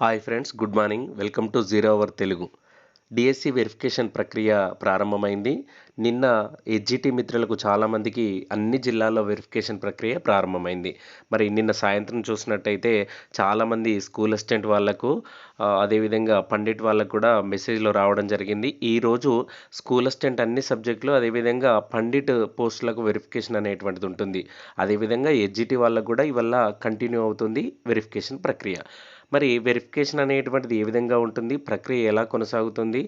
Hi friends good morning. Welcome to zero hour Telugu. DSC verification ప్రక్రియ ప్రారంభమైంది. నిన్న ఎడ్జిటి మిత్రులకు చాలామందికి అన్ని జిల్లాల్లో వెరిఫికేషన్ ప్రక్రియ ప్రారంభమైంది. మరి నిన్న సాయంత్రం చూసినట్టయితే చాలామంది స్కూల్ అసిస్టెంట్ వాళ్ళకు అదేవిధంగా పండిట్ వాళ్ళకు కూడా మెసేజ్లో రావడం జరిగింది. ఈరోజు స్కూల్ అసిస్టెంట్ అన్ని సబ్జెక్టులు అదేవిధంగా పండిట్ పోస్టులకు వెరిఫికేషన్ అనేటువంటిది ఉంటుంది. అదేవిధంగా ఎడ్జిటి వాళ్ళకు కూడా ఇవల్ల కంటిన్యూ అవుతుంది వెరిఫికేషన్ ప్రక్రియ. మరి వెరిఫికేషన్ అనేటువంటిది ఏ విధంగా ఉంటుంది? ప్రక్రియ ఎలా కొనసాగుతుంది?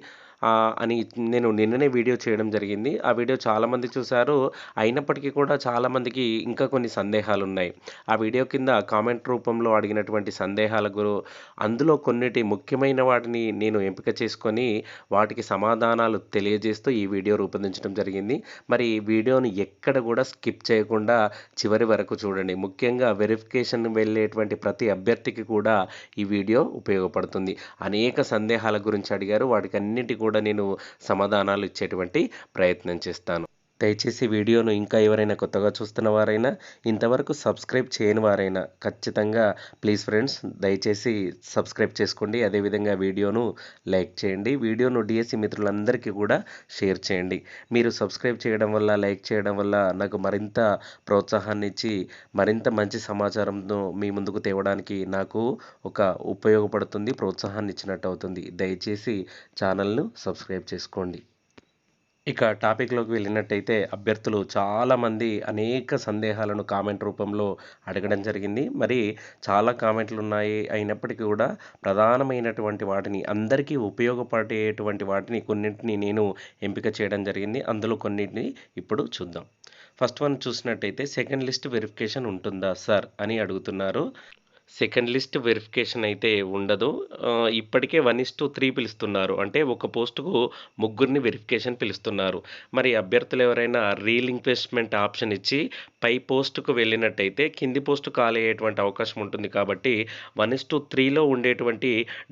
అని నేను నిన్ననే వీడియో చేయడం జరిగింది. ఆ వీడియో చాలామంది చూశారు. అయినప్పటికీ కూడా చాలామందికి ఇంకా కొన్ని సందేహాలు ఉన్నాయి ఆ వీడియో కింద కామెంట్ రూపంలో అడిగినటువంటి సందేహాల గురు అందులో కొన్నిటి ముఖ్యమైన వాటిని నేను ఎంపిక చేసుకొని వాటికి సమాధానాలు తెలియజేస్తూ ఈ వీడియో రూపొందించడం జరిగింది. మరి ఈ ఎక్కడ కూడా స్కిప్ చేయకుండా చివరి వరకు చూడండి. ముఖ్యంగా వెరిఫికేషన్ వెళ్ళేటువంటి ప్రతి అభ్యర్థికి కూడా ఈ వీడియో ఉపయోగపడుతుంది. అనేక సందేహాల గురించి అడిగారు. వాటికి అన్నిటి కూడా నేను సమాధానాలు ఇచ్చేటువంటి ప్రయత్నం చేస్తాను. దయచేసి వీడియోను ఇంకా ఎవరైనా కొత్తగా చూస్తున్న వారైనా ఇంతవరకు సబ్స్క్రైబ్ చేయని వారైనా ఖచ్చితంగా ప్లీజ్ ఫ్రెండ్స్ దయచేసి సబ్స్క్రైబ్ చేసుకోండి. అదేవిధంగా వీడియోను లైక్ చేయండి. వీడియోను డిఎస్సి మిత్రులందరికీ కూడా షేర్ చేయండి. మీరు సబ్స్క్రైబ్ చేయడం వల్ల లైక్ చేయడం వల్ల నాకు మరింత ప్రోత్సాహాన్ని ఇచ్చి మరింత మంచి సమాచారంను మీ ముందుకు తేవడానికి నాకు ఒక ఉపయోగపడుతుంది ప్రోత్సాహాన్ని ఇచ్చినట్టు అవుతుంది. దయచేసి ఛానల్ను సబ్స్క్రైబ్ చేసుకోండి. ఇక టాపిక్లోకి వెళ్ళినట్టయితే అభ్యర్థులు చాలామంది అనేక సందేహాలను కామెంట్ రూపంలో అడగడం జరిగింది. మరి చాలా కామెంట్లు ఉన్నాయి. అయినప్పటికీ కూడా ప్రధానమైనటువంటి వాటిని అందరికీ ఉపయోగపడేటువంటి వాటిని కొన్నింటిని నేను ఎంపిక చేయడం జరిగింది. అందులో కొన్నింటిని ఇప్పుడు చూద్దాం. ఫస్ట్ వన్ చూసినట్టయితే సెకండ్ లిస్ట్ వెరిఫికేషన్ ఉంటుందా సార్ అని అడుగుతున్నారు. సెకండ్ లిస్ట్ వెరిఫికేషన్ అయితే ఉండదు. ఇప్పటికే వన్ ఇస్ టు త్రీ పిలుస్తున్నారు. అంటే ఒక పోస్టుకు ముగ్గురిని వెరిఫికేషన్ పిలుస్తున్నారు. మరి అభ్యర్థులు ఎవరైనా రీలింక్వెస్ట్మెంట్ ఆప్షన్ ఇచ్చి పై పోస్టుకు వెళ్ళినట్టయితే కింది పోస్టు ఖాళీ అయ్యేటువంటి అవకాశం ఉంటుంది కాబట్టి వన్ ఇస్ టు త్రీలో ఉండేటువంటి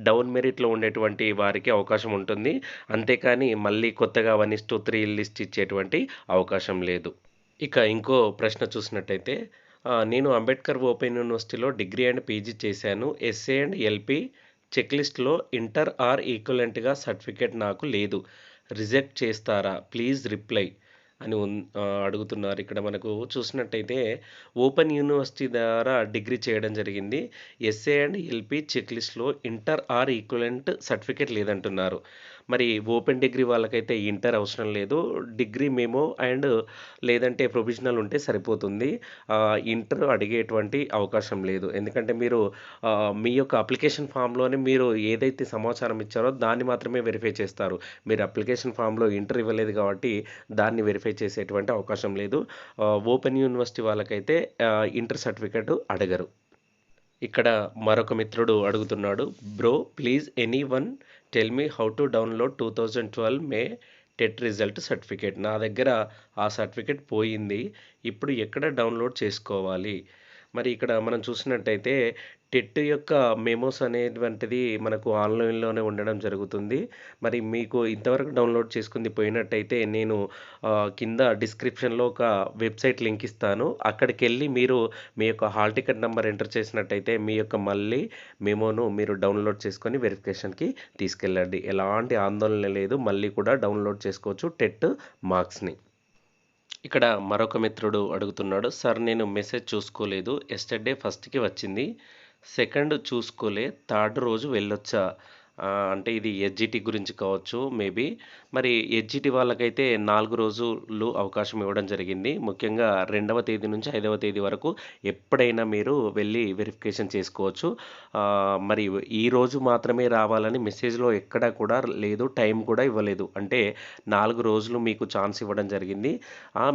డౌన్ మెరిట్లో ఉండేటువంటి వారికి అవకాశం ఉంటుంది. అంతేకాని మళ్ళీ కొత్తగా one is to three list ఇచ్చేటువంటి అవకాశం లేదు. ఇక ఇంకో ప్రశ్న చూసినట్టయితే నేను అంబేద్కర్ ఓపెన్ యూనివర్సిటీలో డిగ్రీ అండ్ పీజీ చేశాను. ఎస్ఏ అండ్ ఎల్పి చెక్ లిస్ట్లో ఇంటర్ ఆర్ ఈక్వలెంట్గా సర్టిఫికేట్ నాకు లేదు. రిజెక్ట్ చేస్తారా? ప్లీజ్ రిప్లై అని అడుగుతున్నారు. ఇక్కడ మనకు చూసినట్టయితే ఓపెన్ యూనివర్సిటీ ద్వారా డిగ్రీ చేయడం జరిగింది. ఎస్ఏ అండ్ ఎల్పి చెక్ లిస్ట్లో ఇంటర్ ఆర్ ఈక్వలెంట్ సర్టిఫికేట్ లేదంటున్నారు. మరి ఓపెన్ డిగ్రీ వాళ్ళకైతే ఇంటర్ అవసరం లేదు. డిగ్రీ మేమో అండ్ లేదంటే ప్రొవిజనల్ ఉంటే సరిపోతుంది. ఇంటర్ అడిగేటువంటి అవకాశం లేదు. ఎందుకంటే మీరు మీ యొక్క అప్లికేషన్ ఫామ్లోనే మీరు ఏదైతే సమాచారం ఇచ్చారో దాన్ని మాత్రమే వెరిఫై చేస్తారు. మీరు అప్లికేషన్ ఫామ్లో ఇంటర్ ఇవ్వలేదు కాబట్టి దాన్ని వెరిఫై చేసేటువంటి అవకాశం లేదు. ఓపెన్ యూనివర్సిటీ వాళ్ళకైతే ఇంటర్ సర్టిఫికేట్ అడగరు. ఇక్కడ మరొక మిత్రుడు అడుగుతున్నాడు bro please anyone tell me how to download two thousand twelve May TET result certificate. నా దగ్గర ఆ సర్టిఫికేట్ పోయింది ఇప్పుడు ఎక్కడ డౌన్లోడ్ చేసుకోవాలి? మరి ఇక్కడ మనం చూసినట్టయితే టెట్ యొక్క మెమోస్ అనేటువంటిది మనకు ఆన్లైన్లోనే ఉండడం జరుగుతుంది. మరి మీకు ఇంతవరకు డౌన్లోడ్ చేసుకుంది పోయినట్టయితే నేను కింద డిస్క్రిప్షన్లో ఒక వెబ్సైట్ లింక్ ఇస్తాను. అక్కడికి వెళ్ళి మీరు మీ యొక్క హాల్ టికెట్ నెంబర్ ఎంటర్ చేసినట్టయితే మీ యొక్క మళ్ళీ మెమోను మీరు డౌన్లోడ్ చేసుకొని వెరిఫికేషన్కి తీసుకెళ్ళండి. ఎలాంటి ఆందోళన లేదు. మళ్ళీ కూడా డౌన్లోడ్ చేసుకోవచ్చు టెట్ మార్క్స్ని. ఇక్కడ మరొక మిత్రుడు అడుగుతున్నాడు సార్ నేను మెసేజ్ చూసుకోలేదు. ఎస్టర్డే ఫస్ట్కి వచ్చింది. సెకండ్ చూసుకోలే థర్డ్ రోజు వెళ్ళొచ్చా? అంటే ఇది ఎస్జిటి గురించి కావచ్చు మేబీ. మరి ఎస్జిటి వాళ్ళకైతే నాలుగు రోజులు అవకాశం ఇవ్వడం జరిగింది. ముఖ్యంగా రెండవ తేదీ నుంచి ఐదవ తేదీ వరకు ఎప్పుడైనా మీరు వెళ్ళి వెరిఫికేషన్ చేసుకోవచ్చు. మరి ఈ రోజు మాత్రమే రావాలని మెసేజ్లో ఎక్కడా కూడా లేదు టైం కూడా ఇవ్వలేదు. అంటే నాలుగు రోజులు మీకు ఛాన్స్ ఇవ్వడం జరిగింది.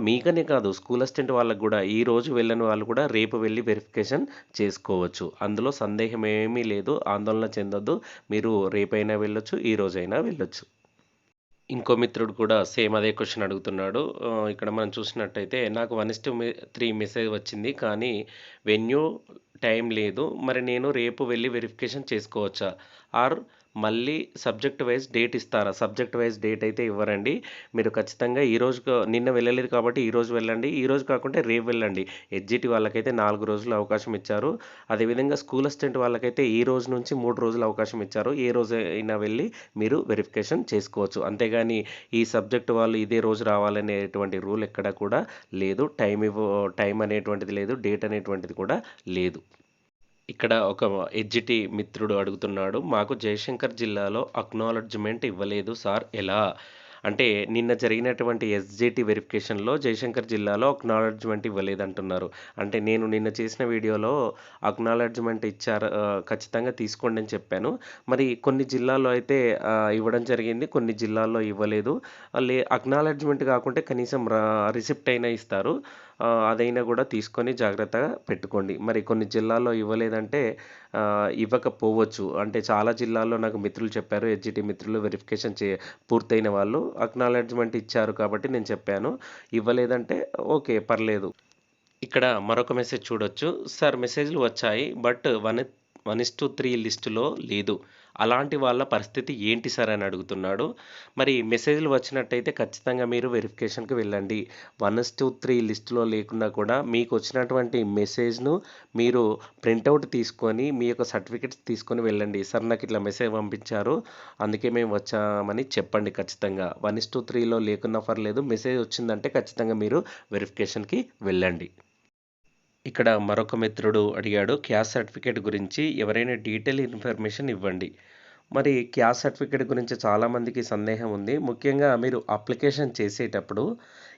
మీకనే కాదు స్కూల్ అసిస్టెంట్ వాళ్ళకు కూడా ఈ రోజు వెళ్ళని వాళ్ళు కూడా రేపు వెళ్ళి వెరిఫికేషన్ చేసుకోవచ్చు. అందులో సందేహం ఏమీ లేదు ఆందోళన చెందొద్దు. మీరు రేపైనా వెళ్ళొచ్చు ఈ రోజైనా వెళ్ళొచ్చు. ఇంకో మిత్రుడు కూడా సేమ్ అదే క్వశ్చన్ అడుగుతున్నాడు. ఇక్కడ మనం చూసినట్టయితే నాకు వన్ ఇస్ త్రీ మెసేజ్ వచ్చింది కానీ వెన్యూ టైం లేదు. మరి నేను రేపు వెళ్ళి వెరిఫికేషన్ చేసుకోవచ్చా? ఆర్ మళ్ళీ సబ్జెక్ట్ వైజ్ డేట్ ఇస్తారా? సబ్జెక్ట్ వైజ్ డేట్ అయితే ఇవ్వరండి. మీరు ఖచ్చితంగా ఈ రోజు నిన్న వెళ్ళలేదు కాబట్టి ఈ రోజు వెళ్ళండి. ఈ రోజు కాకుండా రేపు వెళ్ళండి. ఎడ్జిటి వాళ్ళకైతే నాలుగు రోజులు అవకాశం ఇచ్చారు. అదేవిధంగా స్కూల్ అసిస్టెంట్ వాళ్ళకైతే ఈ రోజు నుంచి మూడు రోజులు అవకాశం ఇచ్చారు. ఏ రోజు అయినా వెళ్ళి మీరు వెరిఫికేషన్ చేసుకోవచ్చు. అంతేగాని ఈ సబ్జెక్ట్ వాళ్ళు ఇదే రోజు రావాలనేటువంటి రూల్ ఎక్కడ కూడా లేదు. టైం ఇవ్వ టైం అనేటువంటిది లేదు. డేట్ అనేటువంటిది కూడా లేదు. ఇక్కడ ఒక ఎడ్జిటి మిత్రుడు అడుగుతున్నాడు మాకు జయశంకర్ జిల్లాలో అక్నాలడ్జ్మెంట్ ఇవ్వలేదు సార్ ఎలా? అంటే నిన్న జరిగినటువంటి ఎస్జిటి వెరిఫికేషన్లో జయశంకర్ జిల్లాలో అక్నాలడ్జ్మెంట్ ఇవ్వలేదు అంటున్నారు అంటే నేను నిన్న చేసిన వీడియోలో అక్నాలడ్జ్మెంట్ ఇచ్చారు ఖచ్చితంగా తీసుకోండి అని చెప్పాను. మరి కొన్ని జిల్లాల్లో అయితే ఇవ్వడం జరిగింది కొన్ని జిల్లాల్లో ఇవ్వలేదు. లే అక్నాలడ్జ్మెంట్ కాకుంటే కనీసం రిసిప్ట్ అయినా ఇస్తారు. అదైనా కూడా తీసుకొని జాగ్రత్తగా పెట్టుకోండి. మరి కొన్ని జిల్లాల్లో ఇవ్వలేదంటే ఇవ్వకపోవచ్చు. అంటే చాలా జిల్లాల్లో నాకు మిత్రులు చెప్పారు హెచ్జిటి మిత్రులు వెరిఫికేషన్ చే పూర్తయిన వాళ్ళు అక్నాలెడ్జ్మెంట్ ఇచ్చారు కాబట్టి నేను చెప్పాను. ఇవ్వలేదంటే ఓకే పర్లేదు. ఇక్కడ మరొక మెసేజ్ చూడొచ్చు. సార్ మెసేజ్లు వచ్చాయి but one one is to three లిస్టులో లేదు. అలాంటి వాళ్ళ పరిస్థితి ఏంటి సార్ అని అడుగుతున్నాడు. మరి మెసేజ్లు వచ్చినట్టయితే ఖచ్చితంగా మీరు వెరిఫికేషన్కి వెళ్ళండి. వన్ ఇస్ టు త్రీ లిస్టులో లేకున్నా కూడా మీకు వచ్చినటువంటి మెసేజ్ను మీరు ప్రింటౌట్ తీసుకొని మీ యొక్క సర్టిఫికెట్స్ తీసుకొని వెళ్ళండి. సార్ నాకు ఇట్లా మెసేజ్ పంపించారు. అందుకే మేము వచ్చామని చెప్పండి ఖచ్చితంగా. వన్ ఇస్ టు త్రీలో లేకున్నా పర్లేదు మెసేజ్ వచ్చిందంటే ఖచ్చితంగా మీరు వెరిఫికేషన్కి వెళ్ళండి. ఇక్కడ మరొక మిత్రుడు అడిగాడు క్యాస్ట్ సర్టిఫికేట్ గురించి? ఎవరైనా డీటెయిల్ ఇన్ఫర్మేషన్ ఇవ్వండి. మరి క్యాస్ట్ సర్టిఫికేట్ గురించి చాలామందికి సందేహం ఉంది. ముఖ్యంగా మీరు అప్లికేషన్ చేసేటప్పుడు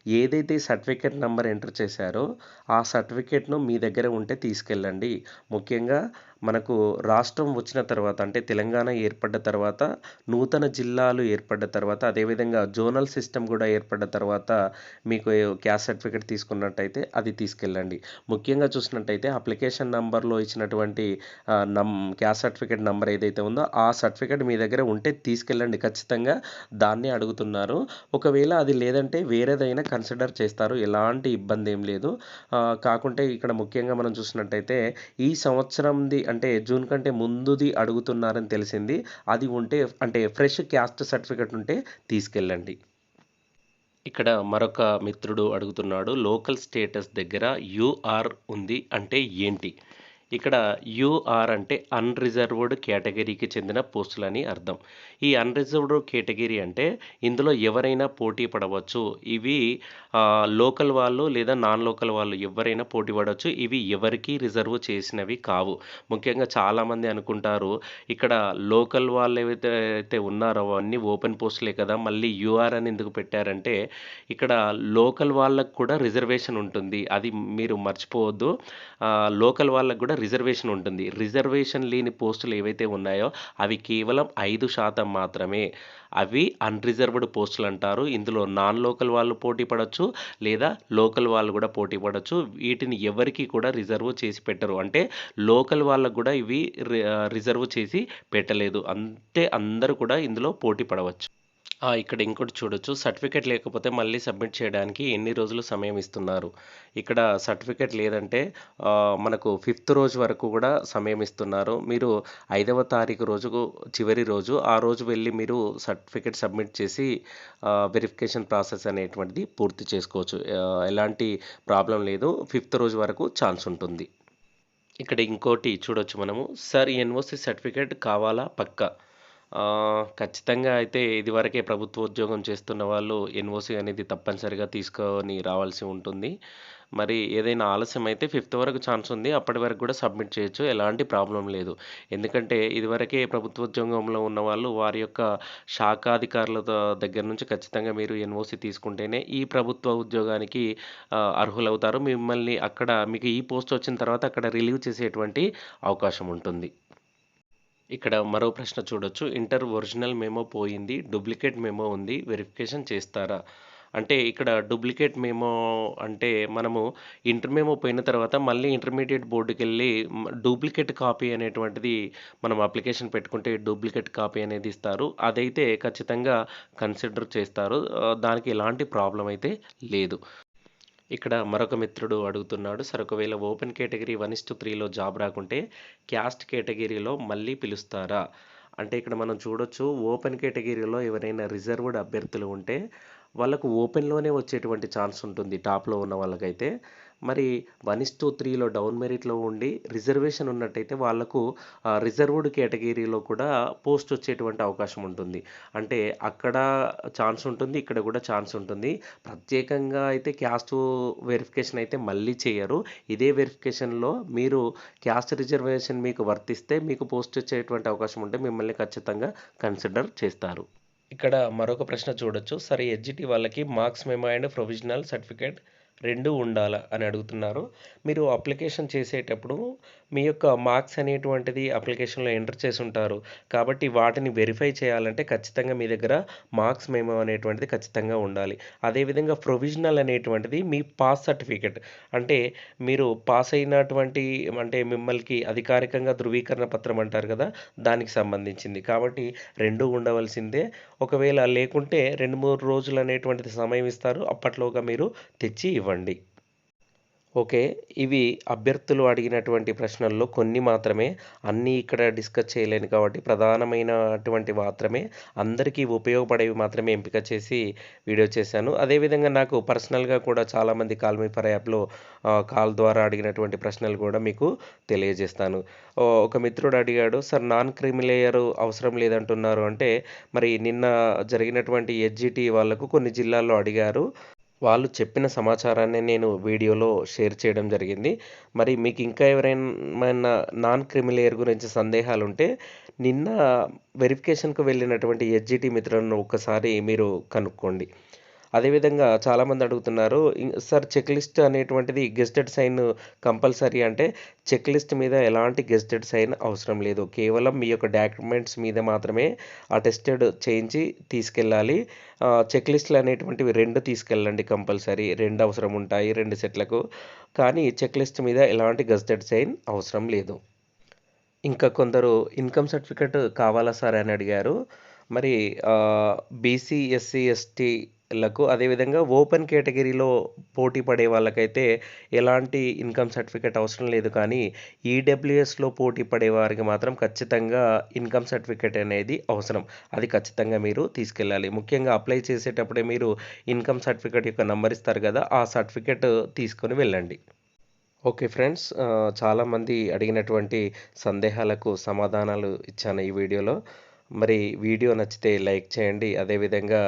ఏదైతే సర్టిఫికేట్ నెంబర్ ఎంటర్ చేశారో ఆ సర్టిఫికేట్ను మీ దగ్గర ఉంటే తీసుకెళ్ళండి. ముఖ్యంగా మనకు రాష్ట్రం వచ్చిన తర్వాత అంటే తెలంగాణ ఏర్పడ్డ తర్వాత నూతన జిల్లాలు ఏర్పడ్డ తర్వాత అదేవిధంగా జోనల్ సిస్టమ్ కూడా ఏర్పడ్డ తర్వాత మీకు క్యాస్ట్ సర్టిఫికేట్ తీసుకున్నట్టయితే అది తీసుకెళ్ళండి. ముఖ్యంగా చూసినట్టయితే అప్లికేషన్ నంబర్లో ఇచ్చినటువంటి నమ్ క్యాస్ట్ సర్టిఫికేట్ నంబర్ ఏదైతే ఉందో ఆ సర్టిఫికేట్ మీ దగ్గర ఉంటే తీసుకెళ్ళండి. ఖచ్చితంగా దాన్ని అడుగుతున్నారు. ఒకవేళ అది లేదంటే వేరేదైనా కన్సిడర్ చేస్తారు. ఎలాంటి ఇబ్బంది ఏం లేదు కాకుంటే ఇక్కడ ముఖ్యంగా మనం చూసినట్టయితే ఈ సంవత్సరంది అంటే జూన్ కంటే ముందుది అడుగుతున్నారని తెలిసింది. అది ఉంటే అంటే ఫ్రెష్ క్యాస్ట్ సర్టిఫికేట్ ఉంటే తీసుకెళ్ళండి. ఇక్కడ మరొక మిత్రుడు అడుగుతున్నాడు. లోకల్ స్టేటస్ దగ్గర యూఆర్ ఉంది అంటే ఏంటి? ఇక్కడ యూఆర్ అంటే అన్రిజర్వ్డ్ కేటగిరీకి చెందిన పోస్టులని అర్థం. ఈ అన్రిజర్వ్డ్ కేటగిరీ అంటే ఇందులో ఎవరైనా పోటీ పడవచ్చు. ఇవి లోకల్ వాళ్ళు లేదా నాన్ లోకల్ వాళ్ళు ఎవరైనా పోటీ పడవచ్చు. ఇవి ఎవరికీ రిజర్వ్ చేసినవి కావు. ముఖ్యంగా చాలామంది అనుకుంటారు ఇక్కడ లోకల్ వాళ్ళు ఏవైతే అయితే ఉన్నారో అవన్నీ ఓపెన్ పోస్టులే కదా మళ్ళీ యూఆర్ అని ఎందుకు పెట్టారంటే ఇక్కడ లోకల్ వాళ్ళకు కూడా రిజర్వేషన్ ఉంటుంది. అది మీరు మర్చిపోవద్దు. లోకల్ వాళ్ళకు కూడా రిజర్వేషన్ ఉంటుంది. రిజర్వేషన్ లేని పోస్టులు ఏవైతే ఉన్నాయో అవి కేవలం ఐదు శాతం మాత్రమే. అవి అన్రిజర్వ్డ్ పోస్టులు అంటారు. ఇందులో నాన్ లోకల్ వాళ్ళు పోటీ పడవచ్చు లేదా లోకల్ వాళ్ళు కూడా పోటీ పడవచ్చు వీటిని ఎవరికి కూడా రిజర్వ్ చేసి పెట్టరు. అంటే లోకల్ వాళ్ళకు కూడా ఇవి రి- రిజర్వ్ చేసి పెట్టలేదు. అంటే అందరూ కూడా ఇందులో పోటీ పడవచ్చు. ఇక్కడ ఇంకోటి చూడొచ్చు. సర్టిఫికేట్ లేకపోతే మళ్ళీ సబ్మిట్ చేయడానికి ఎన్ని రోజులు సమయం ఇస్తున్నారు? ఇక్కడ సర్టిఫికేట్ లేదంటే మనకు ఫిఫ్త్ రోజు వరకు కూడా సమయం ఇస్తున్నారు. మీరు ఐదవ తారీఖు రోజుకు చివరి రోజు ఆ రోజు వెళ్ళి మీరు సర్టిఫికేట్ సబ్మిట్ చేసి వెరిఫికేషన్ ప్రాసెస్ అనేటువంటిది పూర్తి చేసుకోవచ్చు. ఎలాంటి ప్రాబ్లం లేదు. ఫిఫ్త్ రోజు వరకు ఛాన్స్ ఉంటుంది. ఇక్కడ ఇంకోటి చూడొచ్చు మనము. సార్ ఎన్ఓసి సర్టిఫికేట్ కావాలా? పక్కా? ఖచ్చితంగా అయితే ఇదివరకే ప్రభుత్వ ఉద్యోగం చేస్తున్న వాళ్ళు ఎన్ఓసి అనేది తప్పనిసరిగా తీసుకొని రావాల్సి ఉంటుంది. మరి ఏదైనా ఆలస్యం అయితే ఫిఫ్త్ వరకు ఛాన్స్ ఉంది. అప్పటి వరకు కూడా సబ్మిట్ చేయొచ్చు. ఎలాంటి ప్రాబ్లం లేదు. ఎందుకంటే ఇదివరకే ప్రభుత్వ ఉద్యోగంలో ఉన్న వాళ్ళు వారి యొక్క శాఖాధికారుల దగ్గర నుంచి ఖచ్చితంగా మీరు ఎన్ఓసి తీసుకుంటేనే ఈ ప్రభుత్వ ఉద్యోగానికి అర్హులవుతారు. మిమ్మల్ని అక్కడ మీకు ఈ పోస్ట్ వచ్చిన తర్వాత అక్కడ రిలీవ్ చేసేటువంటి అవకాశం ఉంటుంది. ఇక్కడ మరో ప్రశ్న చూడొచ్చు. ఇంటర్ ఒరిజినల్ మేమో పోయింది డూప్లికేట్ మేమో ఉంది వెరిఫికేషన్ చేస్తారా? అంటే ఇక్కడ డూప్లికేట్ మేమో అంటే మనము ఇంటర్ మేమో పోయిన తర్వాత మళ్ళీ ఇంటర్మీడియట్ బోర్డుకి వెళ్ళి డూప్లికేట్ కాపీ అనేటువంటిది మనం అప్లికేషన్ పెట్టుకుంటే డూప్లికేట్ కాపీ అనేది ఇస్తారు. అదైతే ఖచ్చితంగా కన్సిడర్ చేస్తారు. దానికి ఎలాంటి ప్రాబ్లం అయితే లేదు. ఇక్కడ మరొక మిత్రుడు అడుగుతున్నాడు సార్ ఒకవేళ open category one is to త్రీలో జాబ్ రాకుంటే క్యాస్ట్ కేటగిరీలో మళ్ళీ పిలుస్తారా? అంటే ఇక్కడ మనం చూడొచ్చు ఓపెన్ కేటగిరీలో ఎవరైనా రిజర్వ్డ్ అభ్యర్థులు ఉంటే వాళ్ళకు ఓపెన్లోనే వచ్చేటువంటి ఛాన్స్ ఉంటుంది టాప్లో ఉన్న వాళ్ళకైతే. మరి వన్ ఇస్ టూ త్రీలో డౌన్ మెరిట్లో ఉండి రిజర్వేషన్ ఉన్నట్టయితే వాళ్ళకు రిజర్వ్డ్ కేటగిరీలో కూడా పోస్ట్ వచ్చేటువంటి అవకాశం ఉంటుంది. అంటే అక్కడ ఛాన్స్ ఉంటుంది ఇక్కడ కూడా ఛాన్స్ ఉంటుంది. ప్రత్యేకంగా అయితే క్యాస్ట్ వెరిఫికేషన్ అయితే మళ్ళీ చేయరు. ఇదే వెరిఫికేషన్లో మీరు క్యాస్ట్ రిజర్వేషన్ మీకు వర్తిస్తే మీకు పోస్ట్ వచ్చేటువంటి అవకాశం ఉంటే మిమ్మల్ని ఖచ్చితంగా కన్సిడర్ చేస్తారు. ఇక్కడ మరొక ప్రశ్న చూడొచ్చు. సరే ఎడ్జిటి వాళ్ళకి marks memo and provisional certificate రెండు ఉండాలా అని అడుగుతున్నారు. మీరు అప్లికేషన్ చేసేటప్పుడు మీ యొక్క మార్క్స్ అనేటువంటిది అప్లికేషన్లో ఎంటర్ చేసి ఉంటారు కాబట్టి వాటిని వెరిఫై చేయాలంటే ఖచ్చితంగా మీ దగ్గర మార్క్స్ మేము అనేటువంటిది ఖచ్చితంగా ఉండాలి. అదేవిధంగా ప్రొవిజనల్ అనేటువంటిది మీ పాస్ సర్టిఫికేట్. అంటే మీరు పాస్ అయినటువంటి అంటే మిమ్మల్ని అధికారికంగా ధృవీకరణ పత్రం అంటారు కదా దానికి సంబంధించింది. కాబట్టి రెండు ఉండవలసిందే. ఒకవేళ లేకుంటే రెండు మూడు రోజులు అనేటువంటిది సమయం ఇస్తారు. అప్పట్లోగా మీరు తెచ్చి ఇవ్వండి. ఓకే. ఇవి అభ్యర్థులు అడిగినటువంటి ప్రశ్నల్లో కొన్ని మాత్రమే అన్నీ ఇక్కడ డిస్కస్ చేయలేను కాబట్టి ప్రధానమైనటువంటి మాత్రమే అందరికీ ఉపయోగపడేవి మాత్రమే ఎంపిక చేసి వీడియో చేశాను. అదేవిధంగా నాకు పర్సనల్గా కూడా చాలామంది కాల్ మీ ఫర్ యాప్లో కాల్ ద్వారా అడిగినటువంటి ప్రశ్నలు కూడా మీకు తెలియజేస్తాను. ఒక మిత్రుడు అడిగాడు సార్ నాన్ క్రిమిలేయర్ అవసరం లేదంటున్నారు. అంటే మరి నిన్న జరిగినటువంటి హెచ్జిటి వాళ్ళకు కొన్ని జిల్లాల్లో అడిగారు. వాళ్ళు చెప్పిన సమాచారాన్ని నేను వీడియోలో షేర్ చేయడం జరిగింది. మరి మీకు ఇంకా ఎవరైనా నాన్ క్రిమిలేయర్ గురించి సందేహాలు ఉంటే నిన్న వెరిఫికేషన్కు వెళ్ళినటువంటి ఎస్జిటి మిత్రులను ఒక్కసారి మీరు కనుక్కోండి. అదేవిధంగా చాలామంది అడుగుతున్నారు సార్ చెక్ లిస్ట్ అనేటువంటిది గెస్టెడ్ సైన్ కంపల్సరీ అంటే చెక్ లిస్ట్ మీద ఎలాంటి గెస్టెడ్ సైన్ అవసరం లేదు. కేవలం మీ యొక్క డాక్యుమెంట్స్ మీద మాత్రమే అటెస్టెడ్ చేయించి తీసుకెళ్ళాలి. చెక్ లిస్టులు అనేటువంటివి రెండు తీసుకెళ్ళండి కంపల్సరీ. రెండు అవసరం ఉంటాయి రెండు సెట్లకు. కానీ చెక్ లిస్ట్ మీద ఎలాంటి గెస్టెడ్ సైన్ అవసరం లేదు. ఇంకా కొందరు ఇన్కమ్ సర్టిఫికెట్ కావాలా సార్ అని అడిగారు. మరి బీసీ ఎస్సీ ఎస్టీలకు అదేవిధంగా ఓపెన్ కేటగిరీలో పోటీ పడే వాళ్ళకైతే ఎలాంటి ఇన్కమ్ సర్టిఫికేట్ అవసరం లేదు. కానీ ఈడబ్ల్యూఎస్లో పోటీ పడే వారికి మాత్రం ఖచ్చితంగా ఇన్కమ్ సర్టిఫికేట్ అనేది అవసరం. అది ఖచ్చితంగా మీరు తీసుకెళ్ళాలి. ముఖ్యంగా అప్లై చేసేటప్పుడే మీరు ఇన్కమ్ సర్టిఫికేట్ యొక్క నంబర్ ఇస్తారు కదా ఆ సర్టిఫికేట్ తీసుకొని వెళ్ళండి. ఓకే ఫ్రెండ్స్ చాలామంది అడిగినటువంటి సందేహాలకు సమాధానాలు ఇచ్చాను ఈ వీడియోలో. మరి వీడియో నచ్చితే లైక్ చేయండి. అదేవిధంగా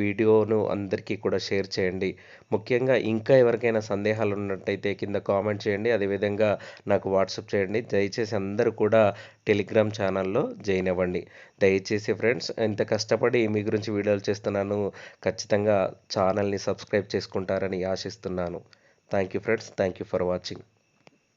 వీడియోను అందరికీ కూడా షేర్ చేయండి. ముఖ్యంగా ఇంకా ఎవరికైనా సందేహాలు ఉన్నట్టయితే కింద కామెంట్ చేయండి. అదేవిధంగా నాకు వాట్సాప్ చేయండి. దయచేసి అందరూ కూడా టెలిగ్రామ్ ఛానల్లో జాయిన్ అవ్వండి. దయచేసి ఫ్రెండ్స్ ఇంత కష్టపడి మీ గురించి వీడియోలు చేస్తున్నాను. ఖచ్చితంగా ఛానల్ని సబ్స్క్రైబ్ చేసుకుంటారని ఆశిస్తున్నాను. Thank you friends. Thank you for watching.